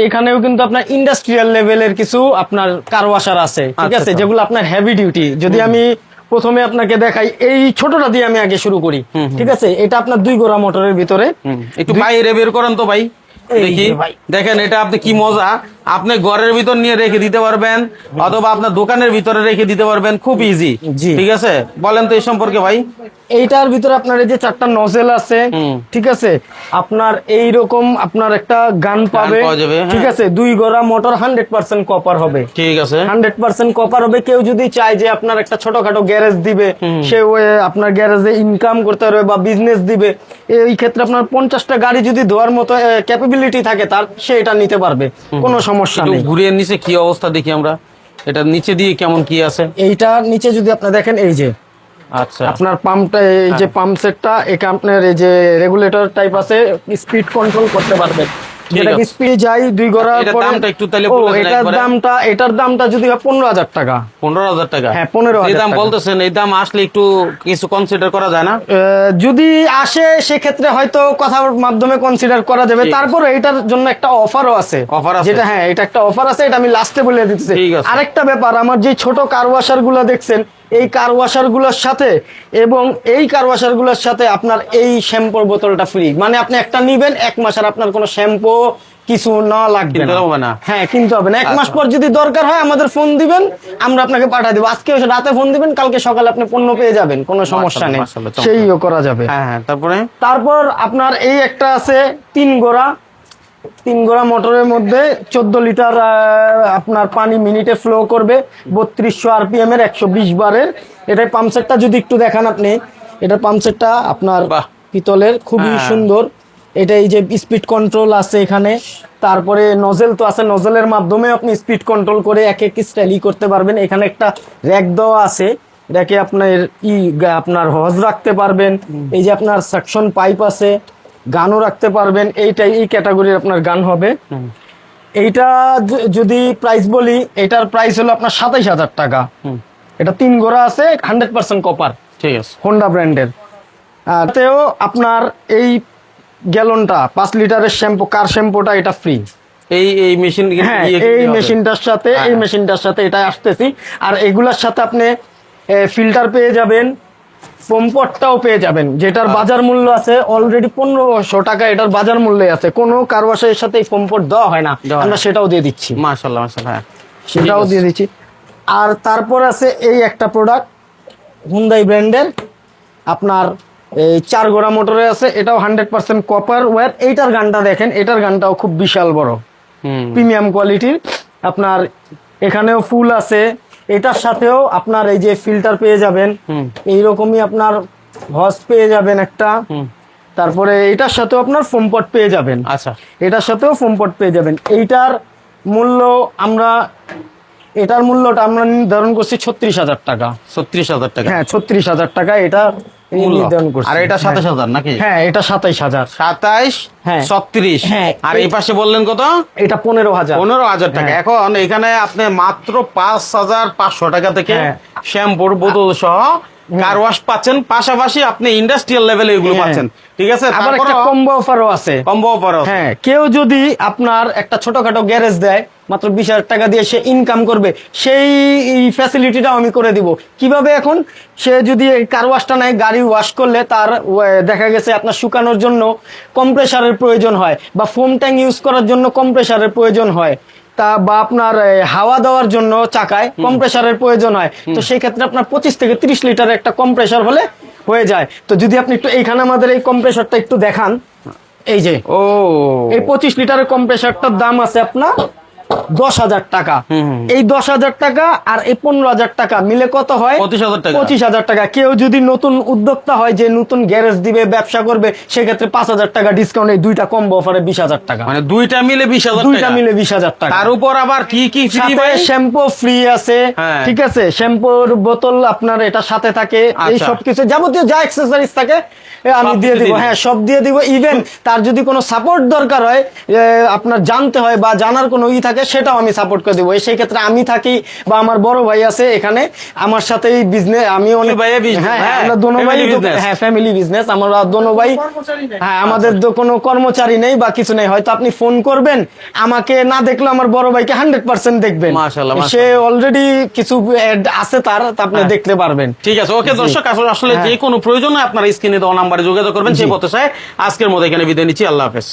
এখানেও কিন্তু আপনার ইন্ডাস্ট্রিয়াল লেভেলের কিছু আপনার কার আছে ঠিক আচ্ছা, আছে? আচ্ছা। যেগুলো আপনার হেভি ডিউটি যদি আমি প্রথমে আপনাকে দেখাই এই ছোটটা দিয়ে আমি আগে শুরু করি ঠিক আছে? এটা আপনার দুই গোড়া মোটরের ভিতরে। একটু বাইরে বের করেন তো ভাই এই দেখি। ভাই। দেখেন এটা আপনি কি মজা। আপনি ঘরের ভিতর নিয়ে রেখে দিতে পারবেন অথবা আপনার দোকানের ভিতরে রেখে দিতে পারবেন খুব ইজি ঠিক আছে? বলেন তো এই সম্পর্কে ভাই। এইটার ভিতরে আপনার এই যে চারটা নজেল আছে ঠিক আছে? আপনার এই রকম আপনার একটা গান পাবে হ্যাঁ। ঠিক আছে? দুই গোড়া মোটর হান্ড্রেড পার্সেন্ট কপার হবে। ঠিক আছে। হান্ড্রেড পার্সেন্ট কপার হবে। কেউ যদি চায় যে আপনার একটা ছোটখাটো গ্যারেজ দিবে সে আপনার গ্যারেজে ইনকাম করতে পারবে বা বিজনেস দিবে এই ক্ষেত্রে আপনার পঞ্চাশটা গাড়ি যদি ধোয়ার মতো ক্যাপাবিলিটি থাকে তার সে এটা নিতে পারবে। কোনো সমস্যা একটু নেই। ঘুরিয়ে নিচে কি অবস্থা দেখি আমরা। এটা নিচে দিয়ে কেমন কি আছে? এইটা নিচে যদি আপনি দেখেন এই যে আচ্ছা। আপনার পাম্পটা এই যে। পাম্প সেটটা এখানে আপনার এই যে রেগুলেটর টাইপ আছে স্পিড কন্ট্রোল করতে পারবেন। যেটা আছে। যাই দুই গড়া পরে- দামটা একটু তাহলে বলে দেন এটার দামটা এটার দামটা যদি হয় পনেরো হাজার টাকা। পনেরো হাজার টাকা। হ্যাঁ, 15,000 এই দাম বলতেছেন এই দাম আসলে একটু কিছু কনসিডার করা যায় না? যদি আসে সেক্ষেত্রে হয়তো কথার মাধ্যমে কনসিডার করা যাবে। তারপর এটার জন্য একটা অফারও আছে। Offer আছে? যেটা হ্যাঁ এটা একটা অফার আছে এটা আমি লাস্টে বলে দিতেছি আরেকটা ব্যাপার আমার যে ছোট কার ওয়াশারগুলো দেখছেন এই কার ওয়াশারগুলোর সাথে এবং এই কার ওয়াশারগুলোর সাথে আপনার এই শ্যাম্পুর বোতলটা ফ্রি মানে আপনি একটা নিবেন এক মাস আর আপনার কোনো শ্যাম্পু কিছু না লাগবে না। হ্যাঁ কিনতে হবে না। এক মাস আচ্ছা। পর যদি দরকার হয় আমাদের ফোন দিবেন আমরা আপনাকে পাঠিয়ে দেবো। আজকে রাতে ফোন দিবেন কালকে সকালে আপনি পণ্য পেয়ে যাবেন কোনো সমস্যা নেই। সেইও করা যাবে। হ্যাঁ হ্যাঁ তারপরে? তারপর আপনার এই একটা আছে তিন গোড়া। তিন গোড়া মোটরের মধ্যে চোদ্দ লিটার আপনার পানি মিনিটে ফ্লো করবে বত্রিশশো আরপিএম এর একশো বিশ বারের। এটার পাম্পসেটটা যদি একটু দেখান আপনি এটার পাম্পসেটটা আপনার। পিতলের খুবই হ্যাঁ। সুন্দর। এটা এই যে স্পিড কন্ট্রোল আছে এখানে তারপরে নজেল তো আছে নজেলের মাধ্যমে আপনি স্পিড কন্ট্রোল করে এক এক স্টাইলই করতে পারবেন। এখানে একটা র্যাক দেওয়া আছে এটাকে আপনার ই আপনার হজ রাখতে পারবেন। এই যে আপনার সাকশন পাইপ আছে গানও রাখতে পারবেন এইটাই এই ক্যাটাগরির আপনার গান হবে। এইটা যদি প্রাইস বলি এটার প্রাইস হলো আপনার সাতাইশ হাজার টাকা। এটা তিন গোড়া আছে হান্ড্রেড পার্সেন্ট কপার ঠিক আছে। হোন্ডা ব্র্যান্ডের তাতেও আপনার এই গ্যালনটা পাঁচ লিটারের শ্যাম্পু কার শ্যাম্পুটা এটা ফ্রি এই এই মেশিন হ্যাঁ এই মেশিনটার সাথে এই হ্যাঁ। মেশিনটার সাথে এটা আসতেছি। আর এগুলার সাথে আপনি ফিল্টার পেয়ে যাবেন। পম্পটটাও পেয়ে যাবেন যেটার বাজার মূল্য আছে অলরেডি পনেরোশো টাকা এটার বাজার মূল্যে আছে। কোনো কারবাসের সাথে এই পম্পট দেওয়া হয় না আমরা। সেটাও দিয়ে দিচ্ছি। মাশাআল্লাহ হ্যাঁ। সেটাও দিয়ে দিচ্ছি। আর তারপর আছে এই একটা প্রোডাক্ট হুন্দাই ব্র্যান্ডের আপনার এই চার গোড়া মোটরে আছে এটাও হান্ড্রেড পার্সেন্ট কপার ওয়্যার এইটার গানটা দেখেন এটার গানটাও খুব বিশাল বড়। হুম। প্রিমিয়াম কোয়ালিটির আপনার এখানেও ফুল আছে এটার সাথেও আপনার এই যে ফিল্টার পেয়ে যাবেন। এইরকমই আপনার হস পেয়ে যাবেন একটা। তারপরে এটার সাথেও আপনার ফোমপট পেয়ে যাবেন। আচ্ছা। এটার সাথেও ফোমপট পেয়ে যাবেন। এইটার মূল্য আমরা এটার মূল্যটা আমরা নির্ধারণ করছি ছত্রিশ হাজার টাকা ছত্রিশ হাজার টাকা হ্যাঁ ছত্রিশ হাজার টাকা এটা মূল্য। নির্ধারণ করছি আর এটা সাতাশ হাজার নাকি হ্যাঁ এটা সাতাইশ হাজার সাতাইশ হ্যাঁ। ছত্রিশ হ্যাঁ। আর এই পাশে বললেন কত এটা পনেরো হাজার পনেরো হাজার টাকা হ্যাঁ। এখন এখানে আপনি মাত্র পাঁচ হাজার পাঁচশো টাকা থেকে হ্যাঁ। শ্যাম্পুর বোতল সহ কার ওয়াশ পাচ্ছেন পাশাপাশি আপনি ইন্ডাস্ট্রিয়াল লেভেলে এগুলো হ্যাঁ। পাচ্ছেন। ঠিক আছে? আবার একটা কম্বো অফারও আছে। কম্বো পারো হ্যাঁ কেউ যদি আপনার একটা ছোটখাটো গ্যারেজ দেয় মাত্র বিশ হাজার টাকা দিয়ে সে ইনকাম করবে সেই ফ্যাসিলিটিটাও আমি করে দিব। কীভাবে এখন? সে যদি কার ওয়াশটা নেয় গাড়ি ওয়াশ করলে তার দেখা গেছে আপনার শুকানোর জন্য কম্প্রেসারের প্রয়োজন হয় বা ফোম ট্যাঙ্ক ইউজ করার জন্য কম্প্রেসারের প্রয়োজন হয়। তা বা আপনার হাওয়া দেওয়ার জন্য চাকায় কম্প্রেসারের প্রয়োজন হয়। তো সেই ক্ষেত্রে আপনার পঁচিশ থেকে তিরিশ লিটার একটা কম্প্রেসার হলে হয়ে যায়। তো যদি আপনি একটু এইখানে আমাদের এই কম্প্রেসারটা একটু দেখান। এই যে ও। এই পঁচিশ লিটারের কম্প্রেসারটার দাম আছে আপনার দশ হাজার টাকা। এই দশ হাজার টাকা আর এই পনেরো হাজার টাকা মিলে কত হয়? পঁচিশ হাজার টাকা। পঁচিশ হাজার টাকা। কেউ যদি নতুন উদ্যোক্তা হয় যে নতুন গ্যারেজ দিবে ব্যবসা করবে সেক্ষেত্রে পাঁচ হাজার টাকা ডিসকাউন্ট এই দুইটা কম্বো অফারে বিশ হাজার টাকা। মানে দুইটা মিলে বিশ হাজার দুইটা মিলে বিশ হাজার টাকা। তার উপর আবার কি কি ফ্রি ভাই? শ্যাম্পু ফ্রি আছে হ্যাঁ। ঠিক আছে? শ্যাম্পুর বোতল আপনার এটা সাথে থাকে এই আচ্ছা। সব কিছু যাবতীয় যা অ্যাক্সেসরিজ থাকে আমি দিয়ে দিব। হ্যাঁ সব দিয়ে দিব। ইভেন তার যদি কোনো সাপোর্ট দরকার হয় আপনার জানতে হয় বা জানার কোনো ই থাকে থাকে সেটাও আমি সাপোর্ট করে দেবো। সেই ক্ষেত্রে আমি থাকি বা আমার বড় ভাই আছে এখানে আমার সাথে বিজনেস আমি অনেক ভাইয়া business, হ্যাঁ হ্যাঁ, আমরা দোনো ভাই হ্যাঁ ফ্যামিলি বিজনেস আমরা দোনো ভাই হ্যাঁ আমাদের তো কোনো কর্মচারী নেই বা কিছু নেই। হয়তো আপনি ফোন করবেন আমাকে না দেখলে আমার বড় ভাইকে হান্ড্রেড পার্সেন্ট দেখবেন। সে অলরেডি কিছু আছে তার আপনি হ্যাঁ। দেখতে পারবেন। ঠিক আছে ওকে দর্শক আসলে আসলে যে কোনো প্রয়োজনে আপনার স্ক্রিনে দেওয়া নাম্বারে যোগাযোগ করবেন সেই পথে আজকের মতো এখানে বিদায় নিচ্ছি। আল্লাহ হাফেজ।